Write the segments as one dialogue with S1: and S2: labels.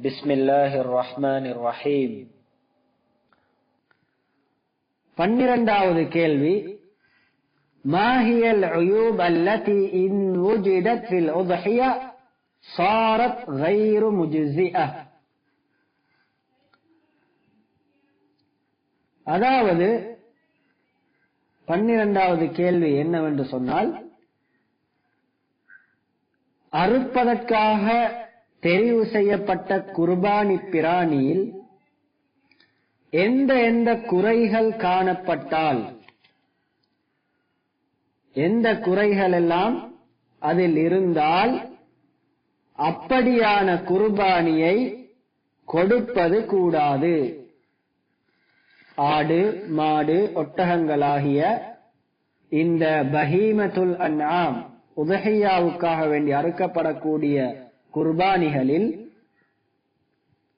S1: بسم الله الرحمن الرحيم
S2: பன்னிரண்டாவது கேள்வி ما هي العيوب التي إن وجدت في الأضحية صارت غير مجزئة அதாவது பன்னிரண்டாவது கேள்வி என்னவென்று சொன்னால் அறுப்பதற்காக தெரிவு செய்யப்பட்ட குர்பானி பிராணியில் எந்த எந்த குறைகள் காணப்பட்டால் எந்த குறைகள் எல்லாம் அதில் இருந்தால் அப்படியான குர்பானியை கொடுப்பது கூடாது. ஆடு மாடு ஒட்டகங்களாகிய இந்த பஹீமத்துல் அன்ஆம் உதகையாவுக்காக வேண்டி அறுக்கப்படக்கூடிய குர்பானிகளில்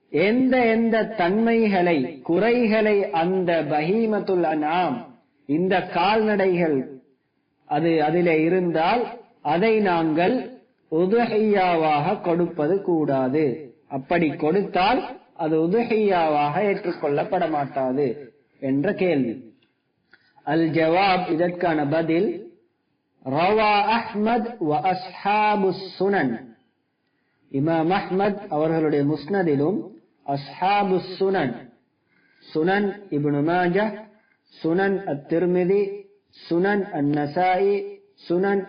S2: எந்த எந்த தன்மைகளை குறைகளை அந்த பஹீமத்துல் அன்ஆம் இந்த கால்நடைகள் அது அதிலே இருந்தால் அதை நாங்கள் உதுஹையாவாக கொடுப்பது கூடாது. அப்படி கொடுத்தால் அது உதுஹையாவாக ஏற்றுக்கொள்ளப்பட மாட்டாது என்ற கேள்வி. அல் ஜவாப் இதற்கான பதில் ரவா அஹ்மத் வ அஸ்ஹாபு சுனன். இமாம் அஹ்மத் அவர்களுடைய முஸ்னதிலும் அஸ்ஹாபு சுனன் சுனன் இப்னு மாஜா சுனன் அத் திருமிதி சுனன் அன் நசாயி சுனன்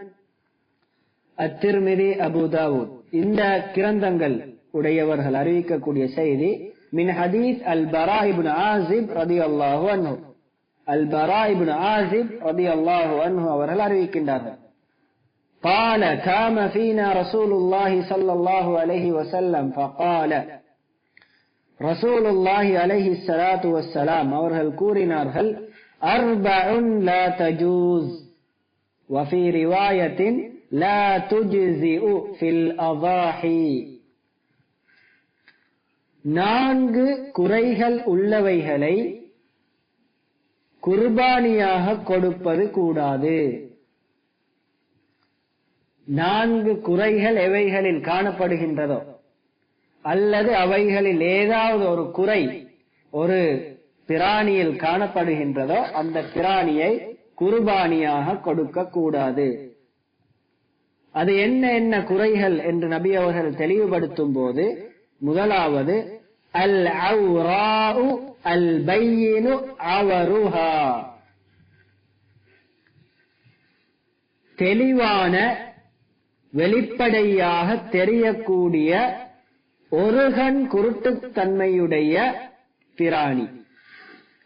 S2: அத் திருமிதி அபுதாவூத் இந்த கிரந்தங்கள் உடையவர்கள் அறிவிக்கக்கூடிய செய்தி மின் ஹதீஸ் அல் பரா இப்னு ஆசிப் ரதி அல்லாஹு அன்ஹு. அல் பரா இப்னு ஆசிப் ரதி அல்லாஹு அன்ஹு அவர்கள் அறிவிக்கின்றார்கள். قال كام فينا رسول الله صلى الله عليه وسلم فقال رسول الله عليه الصلاة والسلام அவர்கள் கூறினார்கள் أربع لا تجوز وفي رواية لا تجزئ في الأضاحي நான்கு குறைகள் உள்ளவைகளை குர்பானியாக கொடுப்பது கூடாது நான்கு குறைகள் எவைகளில் காணப்படுகின்றதோ அல்லது அவைகளில் ஏதாவது ஒரு குறை ஒரு பிராணியில் காணப்படுகின்றதோ அந்த பிராணியை குருபானியாக கொடுக்க கூடாது அது என்ன என்ன குறைகள் என்று நபி அவர்கள் தெளிவுபடுத்தும் போது முதலாவது அல் அல் பையினு அவருஹா. தெளிவான வெளிப்படையாக தெரியக்கூடிய ஒரு கண் குருட்டுத்தன்மையுடைய பிராணி.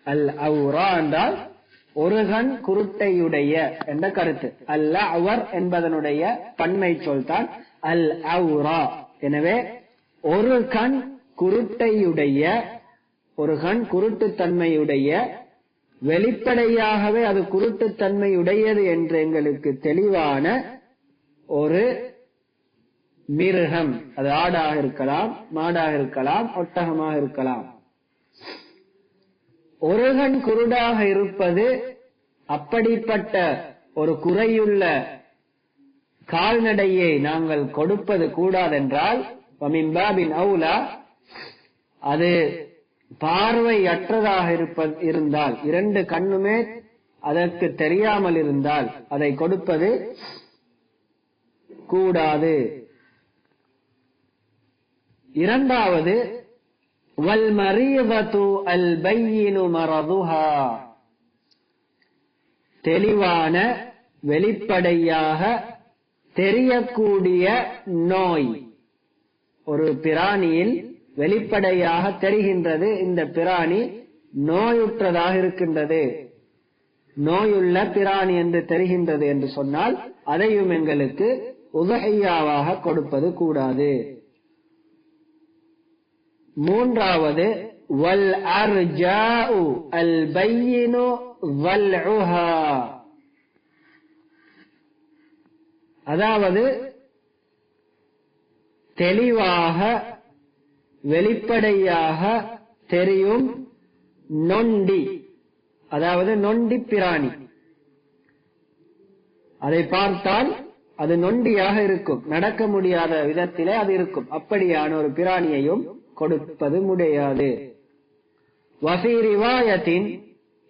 S2: அல் அவுரா என்றால் ஒரு கண் குருட்டையுடைய என்ற கருத்து. அல்ல அவர் என்பதனுடைய பன்மை சொல்தான் அல் அவுரா எனவே ஒரு கண் குருட்டையுடைய ஒரு கண் குருட்டுத்தன்மையுடைய வெளிப்படையாகவே அது குருட்டுத்தன்மையுடையது என்று எங்களுக்கு தெளிவான ஒரு மிருகம். அது ஆடாக இருக்கலாம் மாடாக இருக்கலாம் ஒட்டகமாக இருக்கலாம். ஒரு கண் குருடாக இருப்பது அப்படிப்பட்ட ஒரு குறையுள்ள கால்நடையை நாங்கள் கொடுப்பது கூடாதென்றால் வமின்பாபின் அவுலா அது பார்வையற்றதாக இருப்ப இருந்தால் இரண்டு கண்ணுமே அதற்கு தெரியாமல் இருந்தால் அதை கொடுப்பது கூடாது. இரண்டாவது வல் அல் பையினு மரதுஹா. தெளிவான வெளிப்படையாக தெரியக்கூடிய நோய். ஒரு பிராணியில் வெளிப்படையாக தெரிகின்றது இந்த பிராணி நோயுற்றதாக இருக்கின்றது. நோயுள்ள பிராணி என்று தெரிகின்றது என்று சொன்னால் அதையும் எங்களுக்கு உதகையாவாக கொடுப்பது கூடாது. மூன்றாவது வல் அர்ஜாஉ அல் பையினு அதாவது தெளிவாக வெளிப்படையாக தெரியும் நொண்டி. அதாவது நொண்டி பிராணி. அதை பார்த்தால் அது நொண்டியாக இருக்கும். நடக்க முடியாத விதத்திலே அது இருக்கும். அப்படியான ஒரு பிராணியையும் கொடுப்பது முடியாது.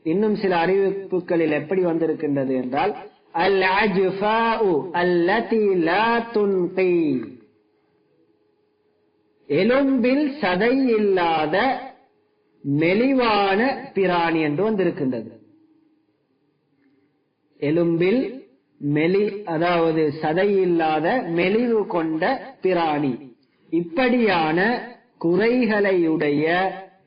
S2: இன்னும் சில அறிவிப்புகளில் எப்படி வந்திருக்கின்றது என்றால் அல் அல்லதி லா துன்கி. எலும்பில் சதை இல்லாத மெலிவான பிராணி என்று வந்திருக்கின்றது. எலும்பில் மெலி அதாவது சதை இல்லாத மெலிவு கொண்ட பிராணி. இப்படியான குறைகளையுடைய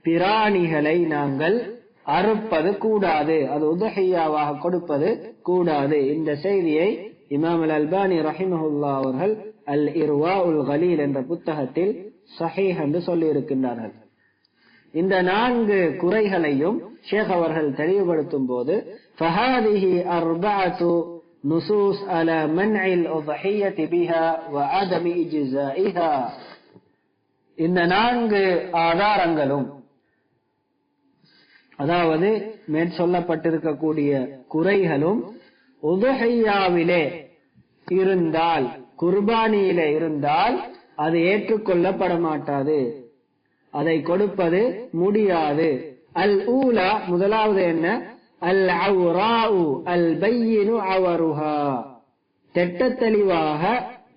S2: பிராணிகளை நாங்கள் அறுப்பது கூடாது. அது உதகையாவாக கொடுப்பது கூடாது. இந்த செய்தியை இமாம் அல் அல்பானி ரஹிமஹுல்லா அவர்கள் அல் இர்வா உல் ஹலீல் என்ற புத்தகத்தில் சஹீஹ் என்று சொல்லியிருக்கின்றார்கள். இந்த நான்கு குறைகளையும் ஷேக் அவர்கள் தெளிவுபடுத்தும் போது نصوص على منع الأضحية بها وعدم إجزائها இந்த நான்கு ஆதாரங்களும் அதாவது மேற் சொல்லப்பட்டிருக்கக்கூடிய குறைகளும் உதுஹையாவிலே இருந்தால் குர்பானியிலே இருந்தால் அது ஏற்றுக்கொள்ளப்பட மாட்டாது அதை கொடுப்பது முடியாது அல் ஊலா முதலாவது என்ன அல் அவுராஉ அவருஹா தெட்ட தெளிவாக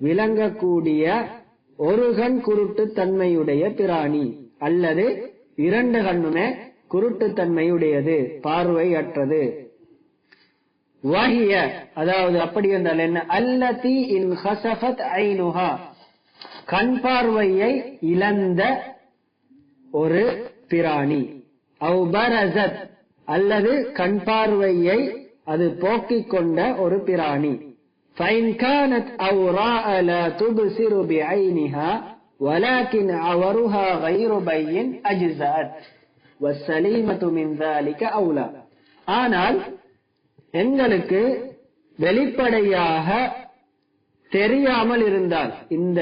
S2: விளங்கக்கூடிய ஒரு கண் குருட்டு தன்மையுடைய பிராணி அல்லது இரண்டு கண்ணுமே குருட்டு தன்மையுடையது பார்வை அற்றது வஹிய அதாவது அப்படி என்றால் என்ன? அல்லதி இன் ஹசஃபத் ஐனுஹா. கண் பார்வையை இழந்த ஒரு பிராணி. அவு பரசத் அல்லது கண் பார்வையை அது போக்கிக் கொண்ட ஒரு பிராணி فإن كانت أوراء لا تبصر بعينها ولكن عورها غير بين أجزأت والسليمة من ذلك أولى ஆனால் எங்களுக்கு வெளிப்படையாக தெரியாமல் இருந்தால் இந்த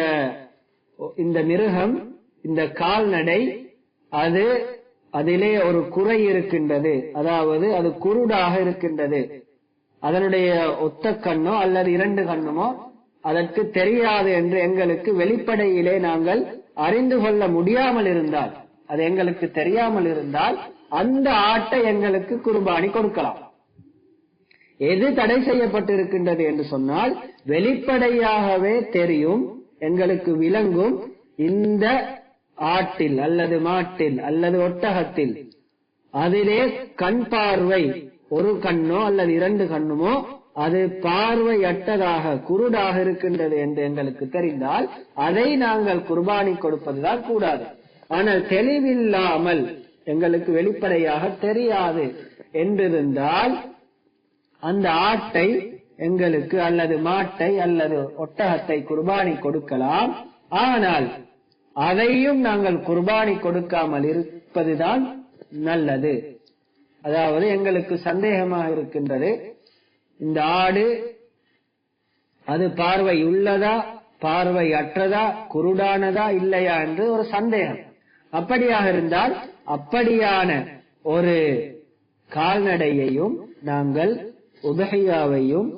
S2: இந்த மிருகம் இந்த கால்நடை அது அதிலே ஒரு குறை இருக்கின்றது. அதாவது அது குருடாக இருக்கின்றது. அதனுடைய ஒத்த கண்ணோ அல்லது இரண்டு கண்ணுமோ அதற்கு தெரியாது என்று எங்களுக்கு வெளிப்படையிலே நாங்கள் அறிந்து கொள்ள முடியாமல் இருந்தால் அது எங்களுக்கு தெரியாமல் இருந்தால் அந்த ஆட்டை எங்களுக்கு குர்பானி கொடுக்கலாம். எது தடை செய்யப்பட்டிருக்கின்றது என்று சொன்னால் வெளிப்படையாகவே தெரியும் எங்களுக்கு விளங்கும் இந்த ஆட்டில் அல்லது மாட்டில் அல்லது ஒட்டகத்தில். அதிலே கண் பார்வை ஒரு கண்ணோ அல்லது இரண்டு கண்ணுமோ அது பார்வையற்றதாக குருடாக இருக்கின்றது என்று எங்களுக்கு தெரிந்தால் அதை நாங்கள் குர்பானி கொடுப்பதுதான் கூடாது. ஆனால் தெளிவில்லாமல் எங்களுக்கு வெளிப்படையாக தெரியாது என்றிருந்தால் அந்த ஆட்டை எங்களுக்கு அல்லது மாட்டை அல்லது ஒட்டகத்தை குர்பானி கொடுக்கலாம். ஆனால் அதையும் நாங்கள் குர்பானி கொடுக்காமல் இருப்பதுதான் நல்லது. அதாவது எங்களுக்கு சந்தேகமாக இருக்கின்றது இந்த ஆடு அது பார்வை உள்ளதா பார்வை அற்றதா குருடானதா இல்லையா என்று ஒரு சந்தேகம். அப்படியாக இருந்தால் அப்படியான ஒரு கால்நடையையும் நாங்கள் உபகையாவையும்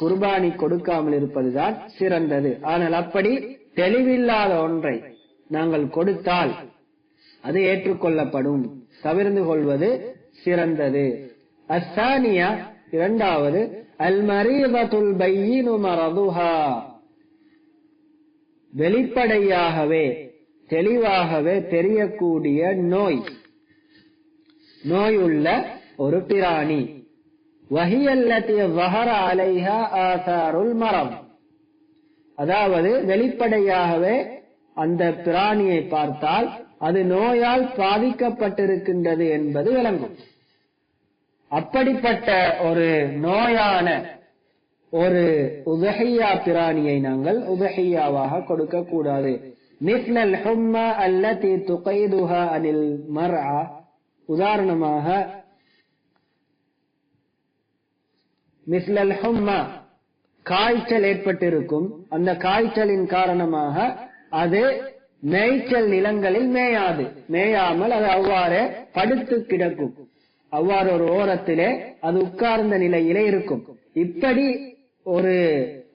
S2: குர்பானி கொடுக்காமல் இருப்பதுதான் சிறந்தது. ஆனால் அப்படி தெளிவில்லாத ஒன்றை நாங்கள் கொடுத்தால் அது ஏற்றுக்கொள்ளப்படும். தவிர்ந்து கொள்வது சிறந்தது. அஸ்தானியா இரண்டாவது அல் மரீபத்துல் பையினு மரதுஹா. வெளிப்படையாகவே தெளிவாகவே தெரியக்கூடிய நோய். நோய் உள்ள ஒரு பிராணி. வஹியல்லத்தி வஹர அலைஹா ஆசாருல் மரம். அதாவது வெளிப்படையாகவே அந்த பிராணியை பார்த்தால் அது நோயால் பாதிக்கப்பட்டிருக்கின்றது என்பது விளங்கும். அப்படிப்பட்ட ஒரு நோயான ஒரு உதஹையா பிராணியை நாங்கள் உதஹையாவாக கொடுக்க கூடாது மிஸ்லல் ஹும்மா அல்லதி துகைதுஹா அனில் மர்ஆ. உதாரணமாக மிஸ்லல் ஹும்மா காய்ச்சல் ஏற்பட்டிருக்கும். அந்த காய்ச்சலின் காரணமாக அது மேய்ச்சல் நிலங்களில் மேயாது. மேயாமல் அது அவ்வாறே படுத்து கிடக்கும். அவ்வாறு ஒரு ஓரத்திலே அது உட்கார்ந்த நிலையிலே இருக்கும். இப்படி ஒரு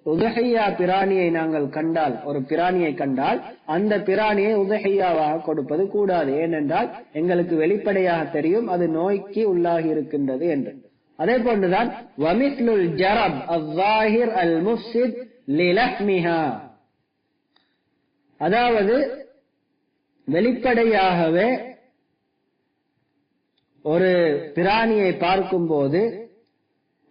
S2: உதகையா பிராணியை நாங்கள் கண்டால் ஒரு பிராணியை கண்டால் அந்த பிராணியை உதகையாவாக கொடுப்பது கூடாது. ஏனென்றால் எங்களுக்கு வெளிப்படையாக தெரியும் அது நோய்க்கு உள்ளாகி இருக்கின்றது என்று. அதே போன்றுதான் வமிஸ்லுல் ஜரப் அவ்வாஹிர் அல் முஃசித் லிலஹ்மிஹா. அதாவது வெளிப்படையாகவே ஒரு பிராணியை பார்க்கும்போது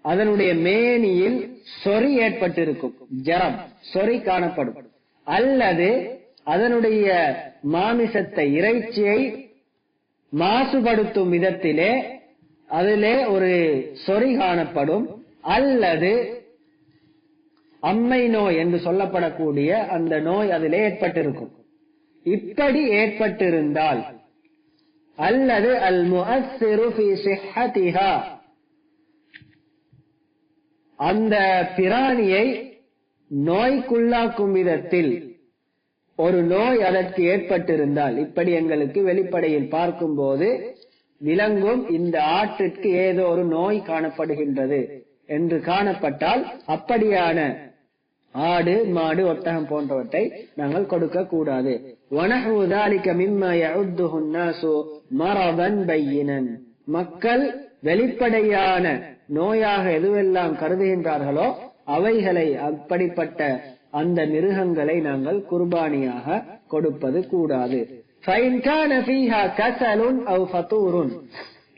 S2: அதனுடைய மேனியில் சொறி ஏற்பட்டிருக்கும் ஜரம் சொறி காணப்படும். அல்லது அதனுடைய மாமிசத்தை இறைச்சியை மாசுபடுத்தும் விதத்திலே அதிலே ஒரு சொறி காணப்படும். அல்லது அம்மை நோய் என்று சொல்லப்படக்கூடிய அந்த நோய் அதிலே ஏற்பட்டிருக்கும். இப்படி ஏற்பட்டிருந்தால் அல்லது அல் முஅஸ்ஸிரு அந்த பிராணியை நோய்க்குள்ளாக்கும் விதத்தில் ஒரு நோய் அதற்கு ஏற்பட்டிருந்தால் இப்படி எங்களுக்கு வெளிப்படையில் பார்க்கும்போது விளங்கும் இந்த ஆற்றிற்கு ஏதோ ஒரு நோய் காணப்படுகின்றது என்று காணப்பட்டால் அப்படியான ஆடு மாடு ஒட்டகம் போன்றவற்றை நாங்கள் கொடுக்க கூடாது மக்கள் வெளிப்படையான நோயாக எதுவெல்லாம் கருதுகின்றார்களோ அவைகளை அப்படிப்பட்ட அந்த மிருகங்களை நாங்கள் குர்பானியாக கொடுப்பது கூடாது فإن كان فيها كسل أو فطور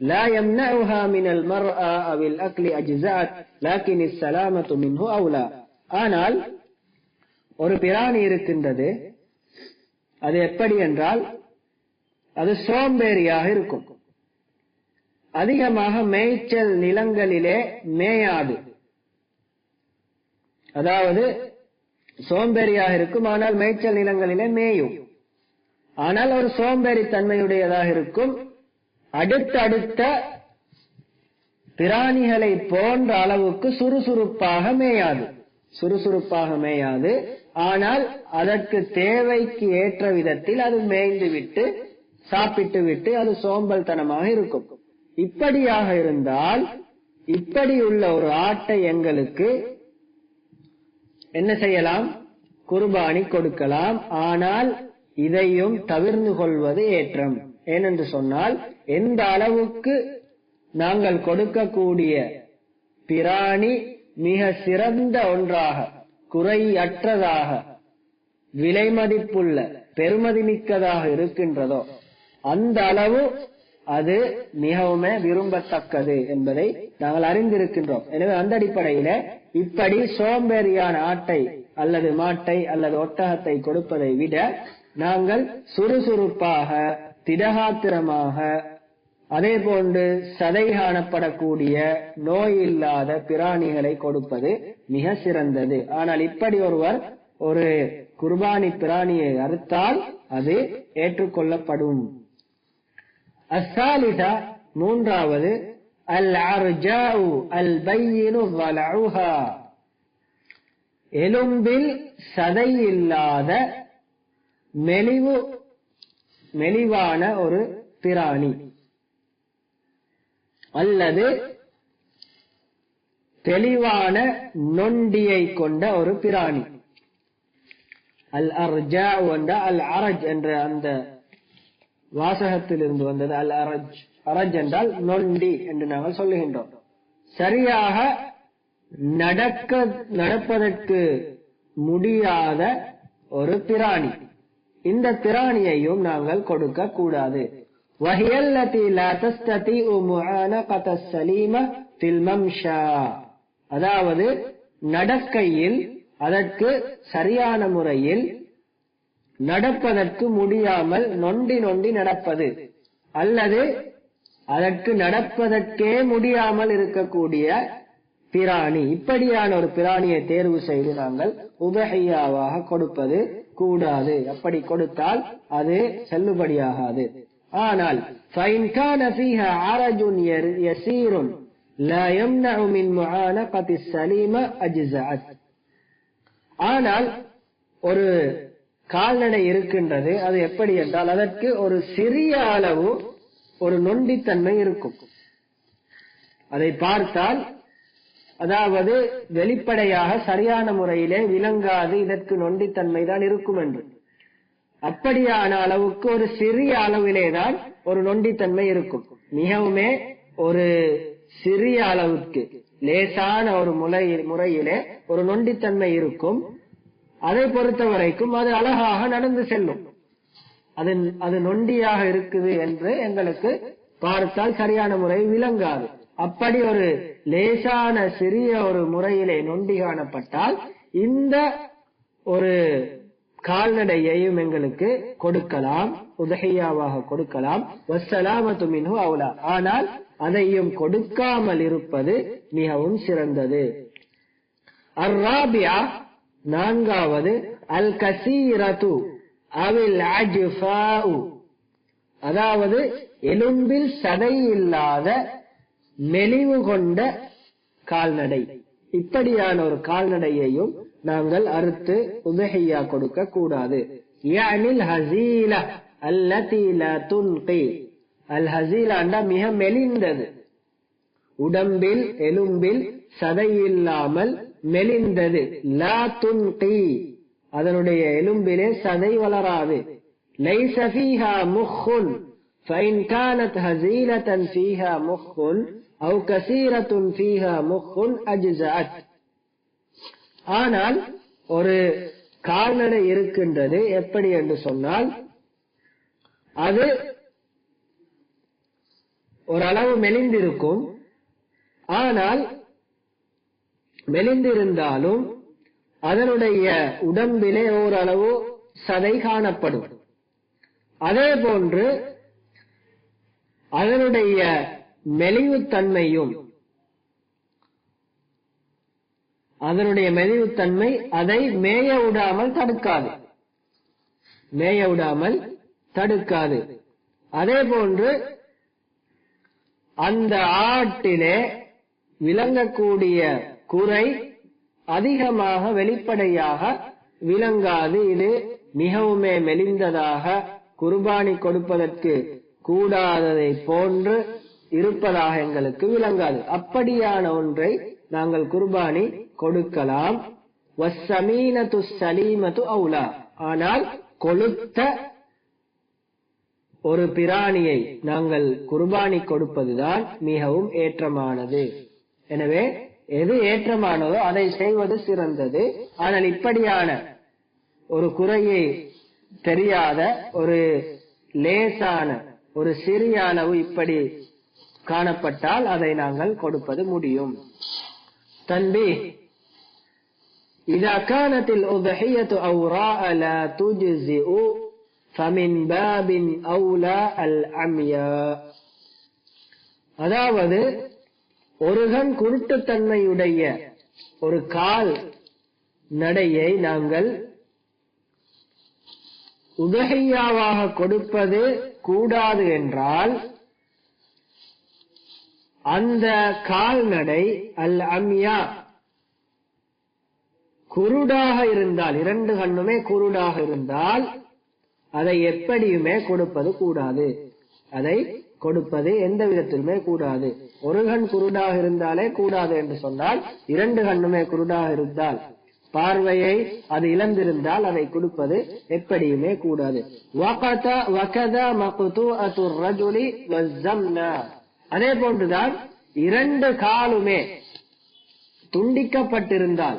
S2: لا يمنعها من المرأة أو الأكل أجزاء لكن السلامة منه أولى ஆனால் ஒரு பிராணி இருக்கின்றது அது எப்படி என்றால் அது சோம்பேறியாக இருக்கும். அதிகமாக மேய்ச்சல் நிலங்களிலே மேயாது. அதாவது சோம்பேறியாக இருக்கும் ஆனால் மேய்ச்சல் நிலங்களிலே மேயும். ஆனால் ஒரு சோம்பேறி தன்மையுடையதாக இருக்கும். அடுத்தடுத்த பிராணிகளை போன்ற அளவுக்கு சுறுசுறுப்பாக மேயாது. சுறுசுறுப்பாக மேயாது ஆனால் அதற்கு தேவைக்கு ஏற்ற விதத்தில் அது மேய்ந்து விட்டு சாப்பிட்டு விட்டு அது சோம்பல்தனமாக இருக்கும். இப்படியாக இருந்தால் இப்படி உள்ள ஒரு ஆட்டை எங்களுக்கு என்ன செய்யலாம்? குர்பானி கொடுக்கலாம். ஆனால் இதையும் தவிர்ந்து கொள்வது ஏற்றம். ஏனென்று சொன்னால் எந்த அளவுக்கு நாங்கள் கொடுக்கக்கூடிய பிராணி மிக சிறந்த ஒன்றாக குறையற்றதாக விலை மதிப்புள்ள பெருமதி மிக்கதாக இருக்கின்றதோ அந்த அளவு அது மிகவுமே விரும்பத்தக்கது என்பதை நாங்கள் அறிந்திருக்கின்றோம். எனவே அந்த அடிப்படையில இப்படி சோம்பேறியான ஆட்டை அல்லது மாட்டை அல்லது ஒட்டகத்தை கொடுப்பதை விட நாங்கள் சுறுசுறுப்பாக திடகாத்திரமாக அதே போன்று சதை காணப்படக்கூடிய நோய் இல்லாத பிராணிகளை கொடுப்பது மிக சிறந்தது. ஆனால் இப்படி ஒருவர் ஒரு குர்பானி பிராணியை அறுத்தால் அது ஏற்றுக்கொள்ளப்படும். அசாலிதா மூன்றாவது அல் அர்ஜாவு அல் பையினு எலும்பில் சதை இல்லாத மெலிவு மெலிவான ஒரு பிராணி. அல்லது தெளிவான நொண்டியை கொண்ட ஒரு பிராணி. அல் அர்ஜா என்ற அல் அரஜ் என்ற அந்த வாசகத்தில் இருந்து வந்தது அல் அரஜ். அரஜ் என்றால் நொண்டி என்று நாங்கள் சொல்லுகின்றோம். சரியாக நடக்க நடப்பதற்கு முடியாத ஒரு பிராணி. இந்த பிராணியையும் நாங்கள் கொடுக்க கூடாது وهي التي لا تستطيع معانقة السليمة في الممشى அதாவது நடக்கையில் அதற்கு சரியான முறையில் நடப்பதற்கு முடியாமல் நொண்டி நொண்டி நடப்பது அல்லது அதற்கு நடப்பதற்கே முடியாமல் இருக்கக்கூடிய பிராணி இப்படியான ஒரு பிராணியை தேர்வு செய்து நாங்கள் உபகையாவாக கொடுப்பது கூடாது அப்படி கொடுத்தால் அது செல்லுபடியாகாது ஆனால் فإن كان فيها عرج يسير لا يمنع من معانقة السليمة أجزأت ஆனால் ஒரு கால்நடை இருக்கின்றது அது எப்படி என்றால் அதற்கு ஒரு சிறிய அளவு ஒரு நொண்டித்தன்மை இருக்கும் அதை பார்த்தால் அதாவது வெளிப்படையாக சரியான முறையிலே விளங்காது இதற்கு நொண்டித்தன்மை தான் இருக்கும் என்று அப்படியான அளவுக்கு ஒரு சிறிய அளவிலே தான் ஒரு நொண்டித்தன்மை இருக்கும். மிகவுமே ஒரு சிறிய அளவுக்கு லேசான ஒரு முறை முறையிலே ஒரு நொண்டித்தன்மை இருக்கும். அதை பொறுத்த வரைக்கும் அது அழகாக நடந்து செல்லும். அது அது நொண்டியாக இருக்குது என்று எங்களுக்கு பார்த்தால் சரியான முறை விளங்காது. அப்படி ஒரு லேசான சிறிய ஒரு முறையிலே நொண்டி காணப்பட்டால் இந்த ஒரு கால்நடையையும் எங்களுக்கு கொடுக்கலாம் உதகையாவாக கொடுக்கலாம். வசலாமத்து மின்ஹு அவுலா. ஆனால் அதையும் கொடுக்காமல் இருப்பது மிகவும் சிறந்தது. அர்ராபியா நான்காவது அல் கசீரது அவில் அதாவது எலும்பில் சதை இல்லாத மெலிவு கொண்ட கால்நடை. இப்படியான ஒரு கால்நடையையும் நாங்கள் அறுத்து உதகையா கொடுக்க கூடாது யானில் ஹசீல அல்லதி லா துன்கி அல் ஹசீலாண்டா மிக மெலிந்தது உடம்பில் எலும்பில் சதை இல்லாமல் மெலிந்தது லா துன்கி அதனுடைய எலும்பிலே சதை வளராது லைச ஃபீஹா முஹ்ன் فإن كانت هزيلة فيها مخ أو كثيرة فيها مخ أجزأت ஆனால் ஒரு கால்நடை இருக்கின்றது எப்படி என்று சொன்னால் அது ஓரளவு மெலிந்திருக்கும். ஆனால் மெலிந்திருந்தாலும் அதனுடைய உடம்பிலே ஓரளவு சதை காணப்படும். அதே போன்று அதனுடைய மெலிவுத்தன்மையும் அதனுடைய மெலிவுத்தன்மை அதை மேய விடாமல் தடுக்காது. மேய விடாமல் தடுக்காது. அதே போன்று அந்த ஆட்டிலே விளங்கக்கூடிய குறை அதிகமாக வெளிப்படையாக விளங்காது. இது மிகவுமே மெலிந்ததாக குர்பானி கொடுப்பதற்கு கூடாததை போன்று இருப்பதாக எங்களுக்கு விளங்காது. அப்படியான ஒன்றை நாங்கள் குர்பானி கொடுக்கலாம். வசமீனத்து சலீமத்து அவுலா ஆனால் கொளுத்த ஒரு பிராணியை நாங்கள் குர்பானி கொடுப்பதுதான் மிகவும் ஏற்றமானது. எனவே எது ஏற்றமானதோ அதை செய்வது சிறந்தது. ஆனால் இப்படியான ஒரு குறையை தெரியாத ஒரு லேசான ஒரு சிறிய அளவு இப்படி காணப்பட்டால் அதை நாங்கள் கொடுப்பது முடியும். தன்பி إذا كانت الأضحية أوراء لا تجزئ فمن باب أولى العمياء அதாவது ஒருகன் குருட்டுத்தன்மையுடைய ஒரு கால் நடையை நாங்கள் உதகையாவாக கொடுப்பது கூடாது என்றால் அந்த கால்நடை அல் அம்யா குருடாக இருந்தால் இரண்டு கண்ணுமே குருடாக இருந்தால் அதை எப்படியுமே கொடுப்பது கூடாது. அதை கொடுப்பது எந்த விதத்திலுமே கூடாது. ஒரு கண் குருடாக இருந்தாலே கூடாது என்று சொன்னால் இரண்டு கண்ணுமே குருடாக இருந்தால் பார்வையை அது இழந்திருந்தால் அதை கொடுப்பது எப்படியுமே கூடாது. அதே போன்றுதான் இரண்டு காலுமே துண்டிக்கப்பட்டிருந்தால்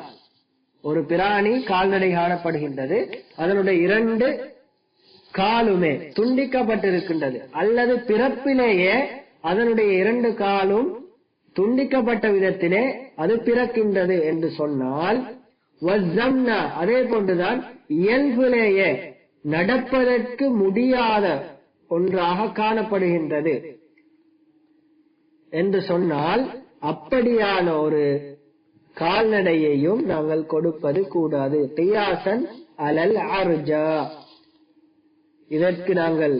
S2: ஒரு பிராணி கால்நடை காணப்படுகின்றது. அதனுடைய இரண்டு காலுமே துண்டிக்கப்பட்டிருக்கின்றது. அல்லது பிறப்பிலேயே அதனுடைய இரண்டு காலும் துண்டிக்கப்பட்ட விதத்திலே அது பிறக்கின்றது என்று சொன்னால் அதே போன்றுதான் இயல்பிலேயே நடப்பதற்கு முடியாத ஒன்றாக காணப்படுகின்றது. என்று சொன்னால் அப்படியான ஒரு கால்நடையையும் நாங்கள் கொடுப்பது கூடாது. தியாசன் அலல் அர்ஜா இதற்கு நாங்கள்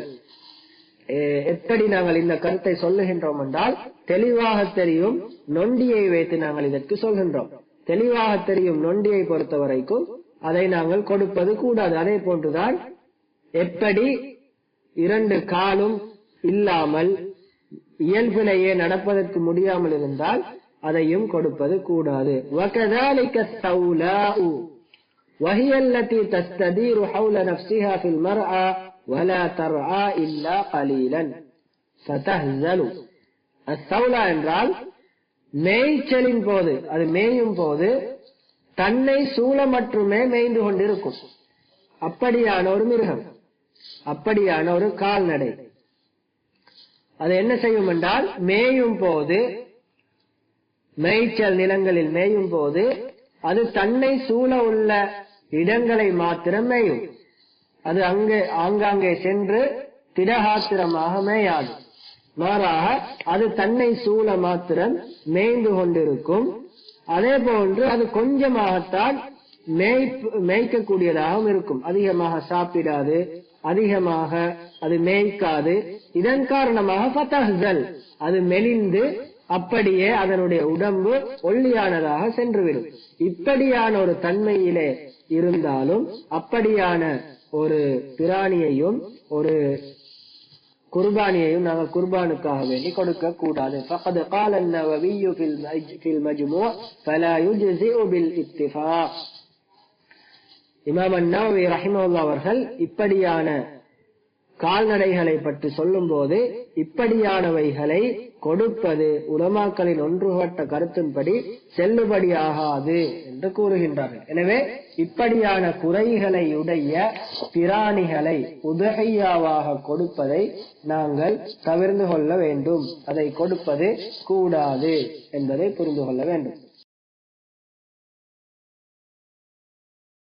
S2: எப்படி நாங்கள் இந்த கருத்தை சொல்லுகின்றோம் என்றால் தெளிவாக தெரியும் நொண்டியை வைத்து நாங்கள் இதற்கு சொல்கின்றோம். தெளிவாக தெரியும் நொண்டியை பொறுத்த வரைக்கும் அதை நாங்கள் கொடுப்பது கூடாது. அதே போன்றுதான் எப்படி இரண்டு காலும் இல்லாமல் இயல்பிலேயே நடப்பதற்கு முடியாமல் இருந்தால் அதையும் கொடுப்பது கூடாது وكذلك الثولاء وهي التي تستدير حول نفسها في المرعى ولا ترعى إلا قليلا فتهزل الثولا என்றால் மேய்ச்சலின் போது அது மேயும் போது தன்னை சூழ மட்டுமே மேய்ந்து கொண்டிருக்கும் அப்படியான ஒரு மிருகம் அப்படியான ஒரு கால்நடை அது என்ன செய்யும் என்றால் மேயும் போது மேய்ச்சல் நிலங்களில் மேயும் போது அது தன்னை சூழ உள்ள இடங்களை மாத்திரம் மேயும். அது அங்கே ஆங்காங்கே சென்று திடகாத்திரமாக மேயாது. மாறாக அது தன்னை சூழ மாத்திரம் மேய்ந்து கொண்டிருக்கும். அதே போன்று அது கொஞ்சமாகத்தான் மேய்க்கக்கூடியதாகவும் இருக்கும். அதிகமாக சாப்பிடாது அதிகமாக அது மேய்க்காது. இதன் காரணமாக பத்தகல் அது மெலிந்து அப்படியே அதனுடைய உடம்பு ஒல்லியானதாக சென்றுவிடும் இப்படியான ஒரு தன்மையிலே இருந்தாலும் அப்படியான ஒரு பிராணியையும் ஒரு குர்பானியையும் நாங்கள் குர்பானுக்காக வேண்டி கொடுக்க கூடாது فقد قال النووي في المجموع فلا يجزئ بالاتفاق இமாம் அண்ணாவி ரஹிமல்லா அவர்கள் இப்படியான கால்நடைகளை பற்றி சொல்லும் போது இப்படியானவைகளை கொடுப்பது உலமாக்களின் ஒன்றுபட்ட கருத்தின்படி செல்லுபடியாகாது என்று கூறுகின்றார்கள். எனவே இப்படியான குறைகளை உடைய பிராணிகளை உதகையாவாக கொடுப்பதை நாங்கள் தவிர்ந்து கொள்ள வேண்டும். அதை கொடுப்பது கூடாது என்பதை புரிந்து கொள்ள வேண்டும்.